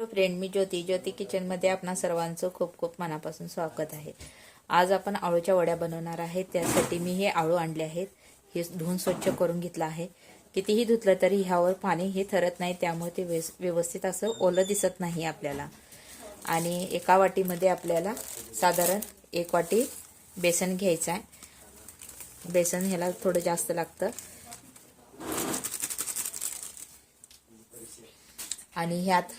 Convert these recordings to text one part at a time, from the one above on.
Hello friend मी ज्योती. ज्योती किचनमध्ये आपणा सर्वांचं खूप खूप मनापासून स्वागत आहे. आज आपण आळूच्या वड्या बनवणार आहे. त्यासाठी मी हे आळू आणले आहेत. हे धुवून स्वच्छ करून घेतलं आहे. कितीही धुतलं तरी ह्यावर पाणी हे थरत नाही त्यामुळे ते व्यवस्थित असं ओलं दिसत नाही आपल्याला. आणि एका वाटीमध्ये आपल्याला साधारण एक वाटी बेसन घ्यायचं आहे. बेसन ह्याला थोडं जास्त लागतं. आणि ह्यात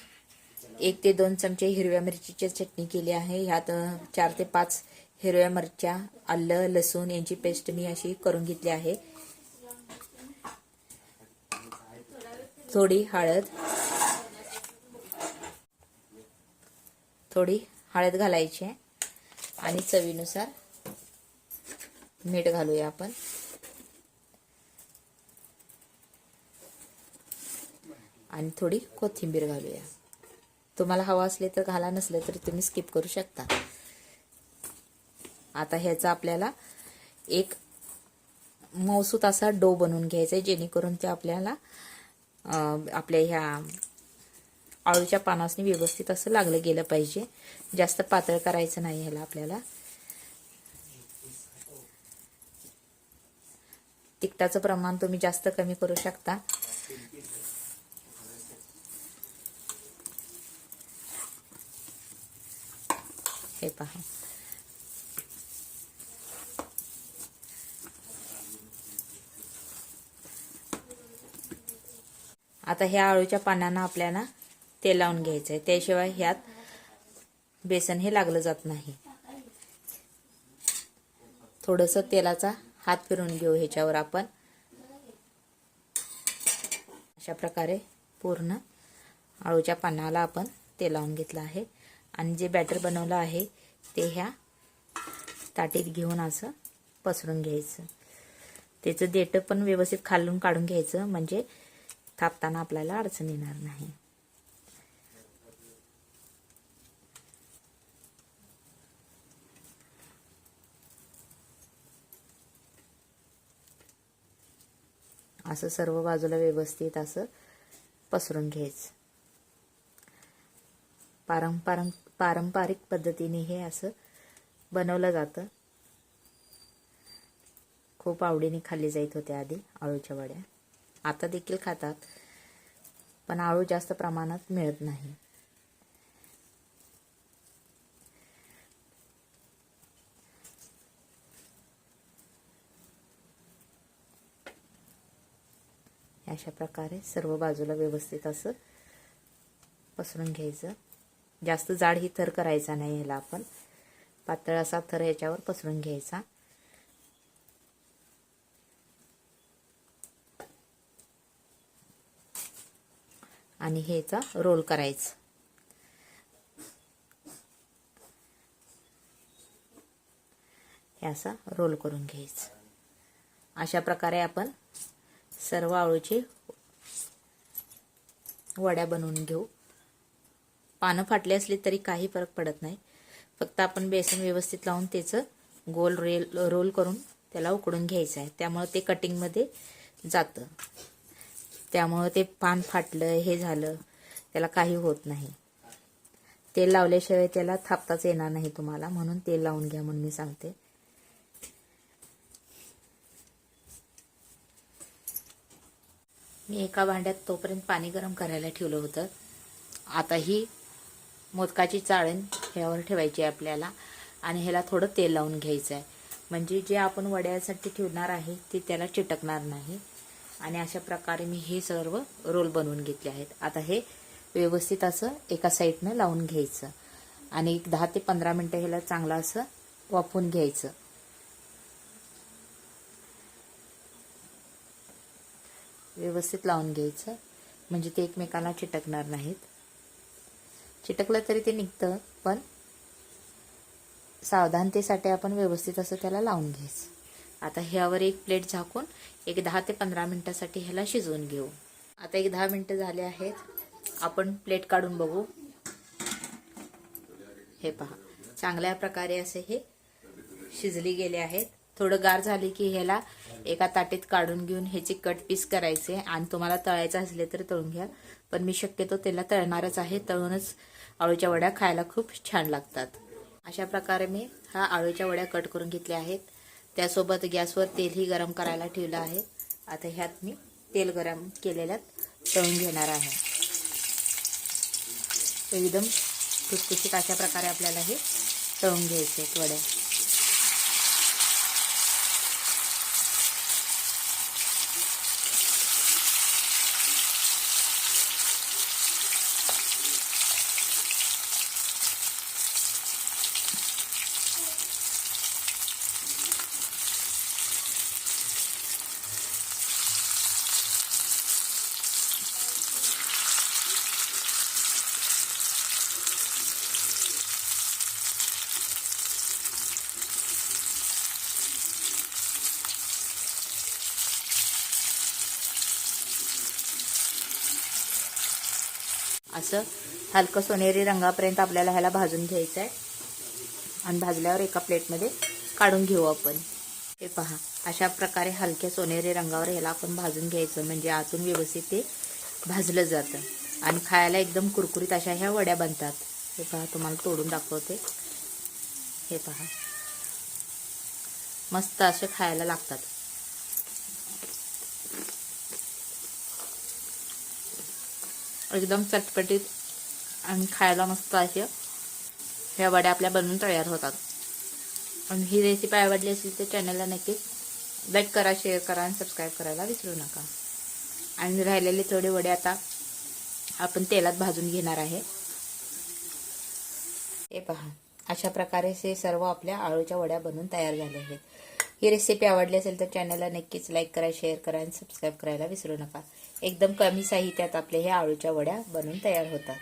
एक ते दोन चमचे हिरव्या मिरचीची चटणी केली आहे. ह्यात चार ते पाच हिरव्या मिरच्या आलं लसूण यांची पेस्ट मी अशी करून घेतली आहे. थोडी हळद. थोडी हळद घालायची आहे. आणि चवीनुसार मीठ घालूया आपण. आणि थोडी कोथिंबीर घालूया. तुम्हाला हवा असले तर घाला नसले तरी तुम्ही स्किप करू शकता. आता ह्याचा आपल्याला एक मौसूत असा डो बनवून घ्यायचा आहे जेणेकरून ते आपल्याला आपल्या ह्या आळूच्या पानासनी व्यवस्थित असं लागलं गेलं पाहिजे. जास्त पातळ करायचं नाही ह्याला आपल्याला. तिखटाचं प्रमाण तुम्ही जास्त कमी करू शकता. हे पहा. आता ह्या आळूच्या पानांना आपल्याला तेल लावून घ्यायचं आहे त्याशिवाय ह्यात बेसन हे लागलं जात नाही. थोडस तेलाचा हात फिरून घेऊ ह्याच्यावर आपण. अशा प्रकारे पूर्ण आळूच्या पानाला आपण तेल लावून घेतलं आहे. आणि जे बॅटर बनवलं आहे ते ह्या ताटीत घेऊन असं पसरून घ्यायचं. त्याचं देठं पण व्यवस्थित खालून काढून घ्यायचं म्हणजे थापताना आपल्याला अडचण येणार नाही. असं सर्व बाजूला व्यवस्थित असं पसरून घ्यायचं. पारंपारं पारंपरिक पद्धतीने हे असं बनवलं जातं. खूप आवडीने खाल्ली जात होत्या आधी आळूच्या वड्या. आता देखील खातात पण आळू जास्त प्रमाणात मिळत नाही. अशा प्रकारे सर्व बाजूला व्यवस्थित असं पसरून घ्यायचं. जास्त जाड ही थर करायचा नाही ह्याला आपण. पातळ असा थर ह्याच्यावर पसरून घ्यायचा. आणि ह्याचा रोल करायचं. हे असा रोल करून घ्यायचं. अशा प्रकारे आपण सर्व आळूची वड्या बनवून घेऊ. पानं फाटले असली तरी काही फरक पडत नाही. फक्त आपण बेसन व्यवस्थित लावून त्याचं गोल रेल रोल करून त्याला उकडून घ्यायचं आहे. त्यामुळं ते कटिंगमध्ये जातं. त्यामुळं ते पान फाटलं हे झालं त्याला काही होत नाही. तेल लावल्याशिवाय त्याला थापताच येणार नाही तुम्हाला म्हणून तेल लावून घ्या म्हणून मी सांगते. मी एका भांड्यात तोपर्यंत पाणी गरम करायला ठेवलं होतं. आता ही मोदकाची चाळण ह्यावर ठेवायची आहे आपल्याला. आणि ह्याला थोडं तेल लावून घ्यायचं आहे म्हणजे जे आपण वड्यासाठी ठेवणार आहे ते त्याला चिटकणार नाही. आणि अशा प्रकारे मी हे सर्व रोल बनवून घेतले आहेत. आता हे व्यवस्थित असं एका साईडनं लावून घ्यायचं. आणि एक दहा ते पंधरा मिनटं ह्याला चांगलं असं वाफवून घ्यायचं. व्यवस्थित लावून घ्यायचं. म्हणजे ते एकमेकांना चिटकणार नाहीत. चिटकलं तरी ते निघतं पण सावधानतेसाठी आपण व्यवस्थित असं त्याला लावून घ्यायचं. आता ह्यावर एक प्लेट झाकून एक दहा ते पंधरा मिनटासाठी ह्याला शिजवून घेऊ. आता एक दहा मिनटं झाले आहेत. आपण प्लेट काढून बघू. हे पहा. चांगल्या प्रकारे असे हे शिजली गेले आहेत. थोडं गार झाले की ह्याला एका ताटीत काढून घेऊन ह्याचे कट पीस करायचे आणि तुम्हाला तळायचं असले तर तळून घ्या. पण मी शक्यतो त्याला तळणारच आहे. तळूनच आळूच्या वड्या खायला खूप छान लागतात. अशा प्रकारे मी हा आळूच्या वड्या कट करून घेतल्या आहेत. त्यासोबत गॅसवर तेलही गरम करायला ठेवलं आहे. आता ह्यात मी तेल गरम केलेल्यात तळून घेणार आहे. एकदम खुसखुशीत अशा प्रकारे आपल्याला हे तळून घ्यायचे आहेत वड्या. असं हलकं सोनेरी रंगापर्यंत आपल्याला ह्याला भाजून घ्यायचं आहे आणि भाजल्यावर एका प्लेटमध्ये काढून घेऊ आपण. हे पहा अशा प्रकारे हलक्या सोनेरी रंगावर ह्याला आपण भाजून घ्यायचं. म्हणजे आतून व्यवस्थित ते भाजलं जातं. आणि खायला एकदम कुरकुरीत अशा ह्या वड्या बनतात. हे पहा तुम्हाला तोडून दाखवते. हे पहा. मस्त असे खायला लागतात. एकदम चटपटीत आणि खायला मस्त असे ह्या वड्या आपल्या बनवून तयार होतात. आणि ही रेसिपी आवडली असेल तर चॅनलला नक्कीच लाईक करा शेअर करा आणि सबस्क्राईब करायला विसरू नका. आणि राहिलेले थोडे वडे आता आपण तेलात भाजून घेणार आहे. हे पहा अशा प्रकारे हे सर्व आपल्या आळूच्या वड्या बनवून तयार झाले आहेत. ही रेसिपी आवडली असेल तर चॅनलला नक्कीच लाईक करा शेअर करा आणि सबस्क्राईब करायला विसरू नका. एकदम कमी साहित्यात आपल्या ह्या आळूच्या वड्या बनवून तयार होतात.